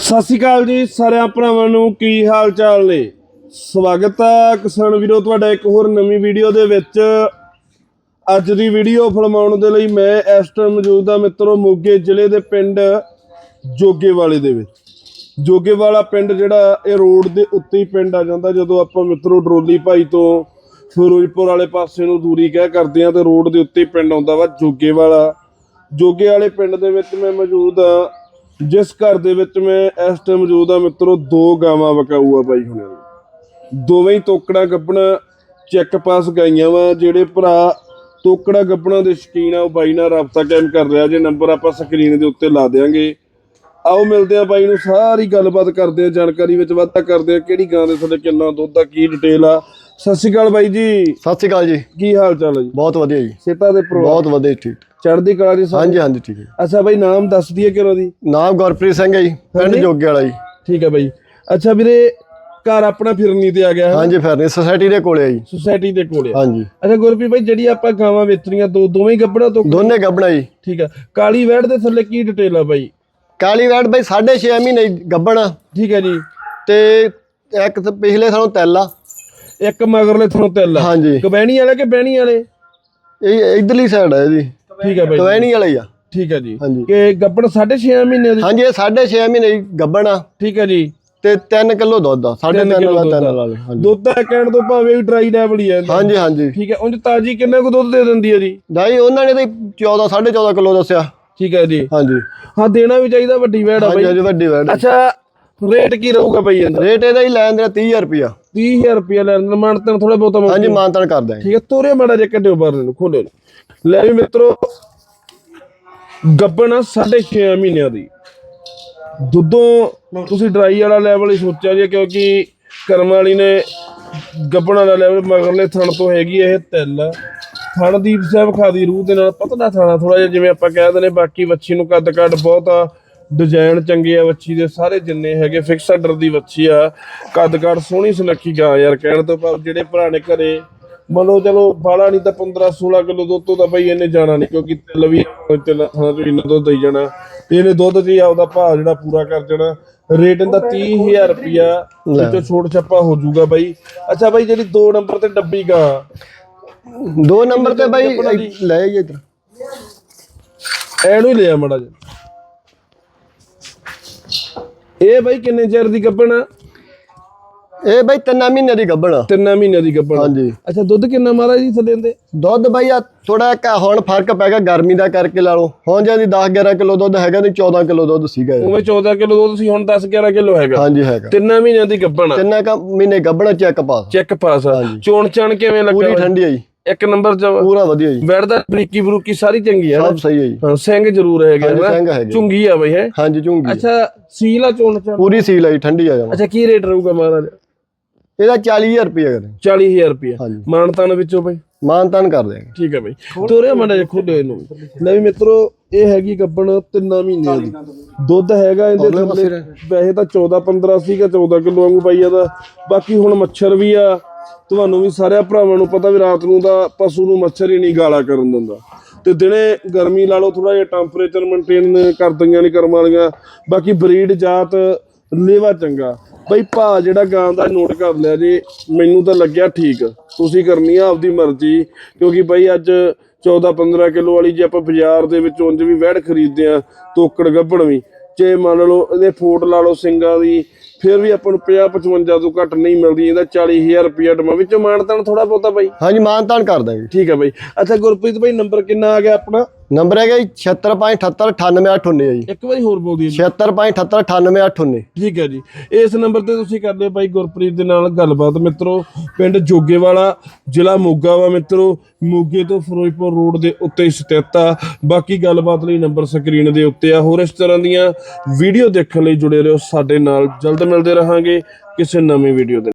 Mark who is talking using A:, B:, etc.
A: ਸਤਿ ਸ਼੍ਰੀ ਅਕਾਲ ਜੀ ਸਾਰਿਆਂ ਭਰਾਵਾਂ ਨੂੰ, ਕੀ ਹਾਲ ਚਾਲ ਨੇ? ਸਵਾਗਤ ਹੈ ਕਿਸਾਨ ਵੀਰੋ, ਤੁਹਾਡਾ ਇੱਕ ਹੋਰ ਨਵੀਂ ਵੀਡੀਓ ਦੇ ਵਿੱਚ। ਅੱਜ ਦੀ ਵੀਡੀਓ ਫਿਲਮਾਉਣ ਦੇ ਲਈ ਮੈਂ ਇਸ ਟਾਈਮ ਮੌਜੂਦ ਹਾਂ ਮਿੱਤਰੋ, ਮੋਗੇ ਜ਼ਿਲ੍ਹੇ ਦੇ ਪਿੰਡ ਜੋਗੇਵਾਲੇ ਦੇ ਵਿੱਚ। ਜੋਗੇਵਾਲਾ ਪਿੰਡ ਜਿਹੜਾ, ਇਹ ਰੋਡ ਦੇ ਉੱਤੇ ਹੀ ਪਿੰਡ ਆ ਜਾਂਦਾ। ਜਦੋਂ ਆਪਾਂ ਮਿੱਤਰੋ ਡਰੋਲੀ ਭਾਈ ਤੋਂ ਫਿਰੋਜ਼ਪੁਰ ਵਾਲੇ ਪਾਸੇ ਨੂੰ ਦੂਰੀ ਕਹਿ ਕਰਦੇ ਆ ਤੇ ਰੋਡ ਦੇ ਉੱਤੇ ਹੀ ਪਿੰਡ ਆਉਂਦਾ ਵਾ ਜੋਗੇਵਾਲਾ। ਜੋਗੇ ਵਾਲੇ ਪਿੰਡ ਦੇ ਵਿੱਚ ਮੈਂ ਮੌਜੂਦ ਆ ਜਿਸ ਘਰ ਦੇ ਵਿੱਚ ਮੈਂ ਇਸ ਟਾਈਮ ਮੌਜੂਦ ਆ ਮਿੱਤਰੋ ਦੋ ਗਾਵਾਂ ਵਕਾਊ ਆ ਬਾਈ ਹੁਣਾਂ ਦੋਵੇਂ ਹੀ ਤੋਕੜਾ ਗੱਬਣਾ ਚੈੱਕ ਪਾਸ ਗਾਈਆਂ ਵਾ ਜਿਹੜੇ ਭਰਾ ਤੋਕੜਾ ਗੱਬਣਾ ਦੇ ਸ਼ਕੀਨ ਆ ਉਹ ਬਾਈ ਨਾਲ ਰਾਬਤਾ ਕਾਇਮ ਕਰ ਰਿਹਾ। ਜੇ ਨੰਬਰ ਆਪਾਂ ਸਕਰੀਨ ਦੇ ਉੱਤੇ ਲਾ ਦੇਾਂਗੇ ਆਓ ਮਿਲਦੇ ਆ ਬਾਈ ਨੂੰ ਸਾਰੀ ਗੱਲਬਾਤ ਕਰਦੇ ਆ ਜਾਣਕਾਰੀ ਵਿੱਚ ਵਾਧਾ ਕਰਦੇ ਆ ਕਿਹੜੀ ਗਾਂ ਦੇ ਥੱਲੇ ਕਿੰਨਾ ਦੁੱਧ ਆ ਕੀ ਡਿਟੇਲ ਆ। ਸਤਿ ਸ਼੍ਰੀ ਅਕਾਲ ਬਾਈ ਜੀ।
B: ਸਤਿ ਸ਼੍ਰੀ ਅਕਾਲ ਜੀ।
A: ਕੀ ਹਾਲ ਚਾਲ ਹੈ ਜੀ?
B: ਬਹੁਤ ਵਧੀਆ ਜੀ।
A: ਸੇਤਾ ਦੇ ਪਰਿਵਾਰ?
B: ਬਹੁਤ ਵਧੀਆ ਠੀਕ।
A: ਚੜ੍ਹਦੀ ਕਲਾ ਦੀ
B: ਹਾਂਜੀ ਹਾਂਜੀ ਠੀਕ ਹੈ।
A: ਅੱਛਾ ਬਾਈ ਨਾਮ ਦੱਸ ਦਈਏ ਕਿਹੜਾ ਦੀ
B: ਨਾਮ ਗੁਰਪ੍ਰੀਤ ਸਿੰਘ ਹੈ ਜੀ ਪਿੰਡ। ਜੋਗੇ ਵਾਲਾ ਜੀ।
A: ਠੀਕ ਹੈ ਬਾਈ। ਅੱਛਾ ਵੀਰੇ ਘਰ ਆਪਣਾ ਫਿਰਨੀ ਤੇ ਆ ਗਿਆ
B: ਹਾਂਜੀ ਫਿਰਨੀ ਸੁਸਾਇਟੀ ਦੇ ਕੋਲੇ ਆ ਜੀ।
A: ਸੁਸਾਇਟੀ ਦੇ ਕੋਲੇ ਆ।
B: ਹਾਂਜੀ।
A: ਅੱਛਾ ਗੁਰਪ੍ਰੀਤ ਬਾਈ ਜਿਹੜੀ ਆਪਾਂ ਗਾਵਾਂ ਵੇਚਣੀਆਂ ਦੋ ਦੋਵੇਂ ਹੀ ਗੱਬੜਾ ਤੋਂ
B: ਦੋਨੇ ਗੱਬਣਾ ਜੀ।
A: ਠੀਕ ਆ ਕਾਲੀ ਵੈੜ ਦੇ ਥੱਲੇ ਕੀ ਡਿਟੇਲ ਆ ਬਾਈ?
B: ਕਾਲੀ ਵੈਟ ਬਾਈ 6.5 ਮਹੀਨੇ ਗੱਬਣਾ
A: ਠੀਕ ਹੈ ਜੀ।
B: ਤੇ ਇੱਕ ਪਿਛਲੇ ਸਾਨੂੰ ਤੈਲਾ
A: ਇੱਕ ਮਗਰਲੇ ਥਣੋਂ ਤਿੱਲ ਆ।
B: ਹਾਂਜੀ।
A: ਕਬੈਣੀ ਵਾਲੇ ਕਿ ਬਹਿਣੀ ਵਾਲੇ?
B: ਇਹ ਇਧਰਲੀ ਸਾਈਡ ਹੈ ਜੀ
A: ਠੀਕ ਹੈ ਬਾਈ
B: ਕਵੈਣੀ ਵਾਲਾ ਆ।
A: ਠੀਕ ਹੈ ਜੀ।
B: ਹਾਂਜੀ।
A: ਕਿ ਗੱਬੜ 6.5 ਮਹੀਨੇ ਦੀ?
B: ਹਾਂਜੀ ਇਹ 6.5 ਮਹੀਨੇ ਜੀ ਗੱਬਣਾ
A: ਠੀਕ ਹੈ ਜੀ।
B: ਤੇ 3 ਕਿਲੋ ਦੁੱਧ ਆ 3.5
A: ਕਿੱਲੋ
B: ਵਾਲਾ
A: ਦੁੱਧ ਆ।
B: 3 ਵਾਲੇ ਹਾਂਜੀ।
A: ਦੁੱਧ ਦਾ ਕਹਿਣ ਤੋਂ ਭਾਵੇਂ ਵੀ ਡਰਾਈ ਡੈਵਲ ਹੀ ਹੈ।
B: ਹਾਂਜੀ ਹਾਂਜੀ।
A: ਠੀਕ ਹੈ ਉਂਝ ਤਾਜੀ ਕਿੰਨਾ ਕੁ ਦੁੱਧ ਦੇ ਦਿੰਦੀ ਹੈ ਜੀ?
B: ਦਾਈ ਉਹਨਾਂ ਨੇ ਤਾਂ 14 14.5 ਕਿਲੋ ਦੱਸਿਆ।
A: ਠੀਕ ਹੈ ਜੀ।
B: ਹਾਂਜੀ।
A: ਹਾਂ ਦੇਣਾ ਵੀ ਚਾਹੀਦਾ ਵੱਡੀ ਵੈੜ ਆ
B: ਹਾਂਜੀ
A: ਬਾਈ।
B: ਹਾਂਜੀ ਵੱਡੀ ਵੈਟ
A: ਅੱਛਾ ਰੇਟ ਕੀ ਰਹੂਗਾ ਬਾਈ ਇਹਦਾ?
B: ਰੇਟ ਇਹਦਾ ਹੀ ਲੈਣ ਦੇ 30000 ਰੁਪਿਆ
A: 30000 ਰੁਪਏ ਲੈਣ ਦਾ ਮਾਨਤਨ ਥੋੜਾ ਬਹੁਤਾ
B: ਹਾਂਜੀ ਮਾਨਤਨ ਕਰਦੇ ਆਂ
A: ਠੀਕ ਹੈ ਤੋਰੇ ਮਾੜਾ ਜਿਹਾ ਕੱਢਿਓ ਬਾਹਰ ਨੂੰ ਖੋਲੋ ਲੈ ਵੀ ਮਿੱਤਰੋ ਗੱਬਣ 6.5 ਮਹੀਨਿਆਂ ਦੀ। ਦੁੱਧੋਂ ਤੁਸੀਂ ਡਰਾਈ ਵਾਲਾ ਲੈਵਲ ਹੀ ਸੋਚਿਆ ਜੀ ਕਿਉਂਕਿ ਕਰਮ ਵਾਲੀ ਨੇ ਗੱਬਣ ਵਾਲਾ ਲੈਵਲ ਮਗਰਲੇ ਥਣ ਤੋਂ ਹੈਗੀ ਇਹ ਤਿੱਲ। ਥਣ ਦੀ ਸਾਹਿਬ ਖਾਦੀ ਰੂਹ ਦੇ ਨਾਲ ਪਤਲਾ ਥਾਣਾ ਥੋੜਾ ਜਿਹਾ ਜਿਵੇਂ ਆਪਾਂ ਕਹਿ ਦਿੰਦੇ ਬਾਕੀ ਵੱਛੀ ਨੂੰ ਕੱਦ ਕੱਦ ਬਹੁਤ ਆ। ਡਿਜ਼ਾਈਨ ਚੰਗੇ ਆ ਵੱਛੀ ਦੇ ਸਾਰੇ ਜਿੰਨੇ ਹੈਗੇ ਫਿਕਸ ਆਰਡਰ ਦੀ ਵੱਛੀ ਆ। ਕੱਦ ਕੱਦ ਸੋਹਣੀ ਸੁਨੱਖੀ ਗਾਂ ਯਾਰ ਕਹਿਣ ਤੋਂ ਭਾਵ ਜਿਹੜੇ ਭਰਾ ਨੇ ਘਰੇ ਮੰਨੋ ਚਲੋ ਬਾਲਾ ਨਹੀਂ ਤਾਂ 15 16 ਕਿਲੋ ਦੁੱਧ ਤੋਂ ਤਾਂ ਬਈ ਇਹਨੇ ਜਾਣਾ ਨਹੀਂ ਕਿਉਂਕਿ ਤਿੱਲ ਵੀ ਤਿੱਲ ਹਾਂ ਤੇ ਇੰਨਾ ਦੁੱਧ ਦੇਈ ਜਾਣਾ। ਤੇ ਇਹਨੇ ਦੁੱਧ ਹੀ ਆਪਦਾ ਭਾਅ ਜਿਹੜਾ ਪੂਰਾ ਕਰ ਜਾਣਾ ਰੇਟ ਇਹਦਾ 30000 ਰੁਪਿਆ ਵਿੱਚੋਂ ਛੋਟ ਛੱਪਾ ਹੋ ਜਾਊਗਾ ਬਾਈ। ਅੱਛਾ ਬਾਈ ਜਿਹੜੀ 2 ਨੰਬਰ ਤੇ ਡੱਬੀ ਗਾਂ।
B: ਦੋ ਨੰਬਰ ਤੇ ਬਾਈ ਲੈ ਆਈਏ ਇੱਧਰ।
A: ਐਨੂੰ ਹੀ ਲਿਆ ਮੜਾ ਜੀ ਇਹ ਬਾਈ ਕਿੰਨੇ ਚਿਰ ਦੀ ਗੱਬਣ
B: ਇਹ ਬਾਈ ਤਿੰਨ ਮਹੀਨੇ ਦੀ ਗੱਭਣ
A: ਤਿੰਨਾਂ ਮਹੀਨਿਆਂ ਦੀ ਗੱਬਣ
B: ਹਾਂਜੀ।
A: ਅੱਛਾ ਦੁੱਧ ਕਿੰਨਾ ਮਾਰਾ ਜੀ ਥੱਲੇ ਦੇ
B: ਦੁੱਧ ਬਾਈ ਆ ਥੋੜਾ ਇੱਕ ਹੁਣ ਫ਼ਰਕ ਪੈ ਗਿਆ ਗਰਮੀ ਦਾ ਕਰਕੇ ਲਾ ਲਓ। ਹੁਣ ਜਾਂਦੀ 10 11 ਕਿਲੋ ਦੁੱਧ ਹੈਗਾ ਤੇ 14 ਕਿਲੋ ਦੁੱਧ ਸੀਗਾ।
A: ਉਵੇਂ 14 ਕਿਲੋ ਦੁੱਧ ਸੀ ਹੁਣ 10 11 ਕਿਲੋ ਹੈਗਾ।
B: ਹਾਂਜੀ ਹੈਗਾ।
A: ਤਿੰਨਾਂ ਮਹੀਨਿਆਂ ਦੀ ਗੱਬਣ
B: ਤਿੰਨਾਂ ਕ ਮਹੀਨੇ ਗੱਭਣ ਚੈੱਕ ਪਾਸ
A: ਚੈੱਕ ਪਾਸ ਆ ਚੋਣ ਚਣ ਕਿਵੇਂ
B: ਪੂਰੀ
A: ਲੱਗਾ
B: ਠੰਡੀ ਆ ਜੀ।
A: ਇੱਕ ਨੰਬਰ ਚ
B: ਪੂਰਾ ਵਧੀਆ ਜੀ।
A: ਦਾ ਬਰੀਕੀ ਬਰੂਕੀ ਸਾਰੀ ਚੰਗੀ ਨਾ।
B: ਸਭ ਸਹੀ ਹੈ ਜੀ।
A: ਹਾਂ ਸਿੰਘ ਜ਼ਰੂਰ ਹੈਗਾ ਨਾ।
B: ਸਿੰਘ ਹੈਗੇ।
A: ਚੁੰਗੀ ਆ ਬਈ ਹੈ।
B: ਹਾਂਜੀ ਝੁੰਗੀ
A: ਅੱਛਾ ਸੀਲ ਆ ਚੋਣ ਚਣ
B: ਪੂਰੀ ਸੀਲ ਆ ਜੀ ਠੰਡੀ ਆ ਜਾਵਾ
A: ਅੱਛਾ ਕੀ ਰੇਟ ਰਹੂਗਾ ਮਹਾਰਾਜ?
B: ਇਹਦਾ 40000 ਰੁਪਏ ਕਰੇ।
A: 40000 ਰੁਪਏ ਮਾਨਤਾਨ ਵਿੱਚੋਂ ਬਈ?
B: ਮਾਨ ਤਾਨ ਕਰ ਦੇਗੇ
A: ਠੀਕ ਹੈ ਬਈ। ਤੋਰੇ ਮੜਾ ਜੇ ਖੋਲੇ ਇਹਨੂੰ। ਲੈ ਵੀ ਮਿੱਤਰੋ ਇਹ ਹੈਗੀ ਗੱਬਣ ਤਿੰਨਾਂ ਮਹੀਨਿਆਂ ਦੀ। ਦੁੱਧ ਹੈਗਾ ਇਹਦੇ ਥੱਲੇ। ਵੈਸੇ ਤਾਂ 14 15 ਸੀਗਾ 14 ਕਿਲੋ ਵਾਂਗੂ ਪਾਈ ਇਹਦਾ ਬਾਕੀ ਹੁਣ ਮੱਛਰ ਵੀ ਆ। ਤੁਹਾਨੂੰ ਵੀ ਸਾਰਿਆਂ ਭਰਾਵਾਂ ਨੂੰ ਪਤਾ ਵੀ ਰਾਤ ਨੂੰ ਤਾਂ ਪਸ਼ੂ ਨੂੰ ਮੱਛਰ ਹੀ ਨਹੀਂ ਗਾਲਾ ਕਰਨ ਦਿੰਦਾ। ਤੇ ਦਿਨੇ ਗਰਮੀ ਲਾ ਲਓ ਥੋੜਾ ਜਿਹਾ ਟੈਂਪਰੇਚਰ ਮੇਨਟੇਨ ਕਰ ਦਈਆਂ ਨਹੀਂ ਕਰਮ ਵਾਲੀਆਂ। ਬਾਕੀ ਬਰੀਡ ਜਾਤ, ਲੇਵਾ ਚੰਗਾ। ਬਈ ਭਾ ਜਿਹੜਾ ਗਾਂ ਦਾ ਨੋਟ ਕਰ ਲਿਆ ਜੀ, ਮੈਨੂੰ ਤਾਂ ਲੱਗਿਆ ਠੀਕ। ਤੁਸੀਂ ਕਰਨੀ ਆ ਆਪਦੀ ਮਰਜ਼ੀ, ਕਿਉਂਕਿ ਬਈ ਅੱਜ 14 15 ਕਿਲੋ ਵਾਲੀ ਜੇ ਆਪਾਂ ਬਾਜ਼ਾਰ ਦੇ ਵਿੱਚ ਉਂਝ ਵੀ ਵਹਿੜ ਖਰੀਦਦੇ ਆ, ਤੋਕੜ ਗੱਭੜ ਵੀ। ਜੇ ਮੰਨ ਲਓ, ਇਹਦੇ ਫੋਟ ਲਾ ਲਓ ਸਿੰਘਾਂ ਦੀ ਫਿਰ ਵੀ ਆਪਾਂ ਨੂੰ 50 55 ਤੋਂ ਘੱਟ ਨਹੀਂ ਮਿਲਦੀ ਇਹਦਾ 40000 ਰੁਪਿਆ ਡਮਾ ਵਿੱਚੋਂ ਮਾਨਤਾਨ ਥੋੜਾ ਬਹੁਤਾ ਬਾਈ।
B: ਹਾਂਜੀ ਮਾਨ ਤਾਨ ਕਰ ਦਾਂਗੇ।
A: ਠੀਕ ਹੈ ਬਾਈ। ਅੱਛਾ ਗੁਰਪ੍ਰੀਤ ਬਾਈ ਨੰਬਰ ਕਿੰਨਾ ਆ ਗਿਆ ਆਪਣਾ?
B: ਨੰਬਰ ਹੈਗਾ ਜੀ 7657898819 ਜੀ।
A: ਇੱਕ ਵਾਰੀ ਹੋਰ ਬੋਲ ਦਈਏ
B: 7657898819
A: ਠੀਕ ਹੈ ਜੀ। ਇਸ ਨੰਬਰ ਤੇ ਤੁਸੀਂ ਕਰ ਲਿਓ ਬਾਈ ਗੁਰਪ੍ਰੀਤ ਦੇ ਨਾਲ ਗੱਲਬਾਤ। ਮਿੱਤਰੋ ਪਿੰਡ ਜੋਗੇਵਾਲਾ ਜ਼ਿਲ੍ਹਾ ਮੋਗਾ ਵਾ ਮਿੱਤਰੋ। ਮੋਗੇ ਤੋਂ ਫਿਰੋਜ਼ਪੁਰ ਰੋਡ ਦੇ ਉੱਤੇ ਹੀ ਸਥਿਤ ਆ। ਬਾਕੀ ਗੱਲਬਾਤ ਲਈ ਨੰਬਰ ਸਕਰੀਨ ਦੇ ਉੱਤੇ ਆ। ਹੋਰ ਇਸ ਤਰ੍ਹਾਂ ਦੀਆਂ ਵੀਡੀਓ ਦੇਖਣ ਲਈ ਜੁੜੇ ਰਹੋ ਸਾਡੇ ਨਾਲ। ਜਲਦ ਮਿਲਦੇ ਰਹਾਂਗੇ ਕਿਸੇ ਨਵੀਂ ਵੀਡੀਓ ਦੇ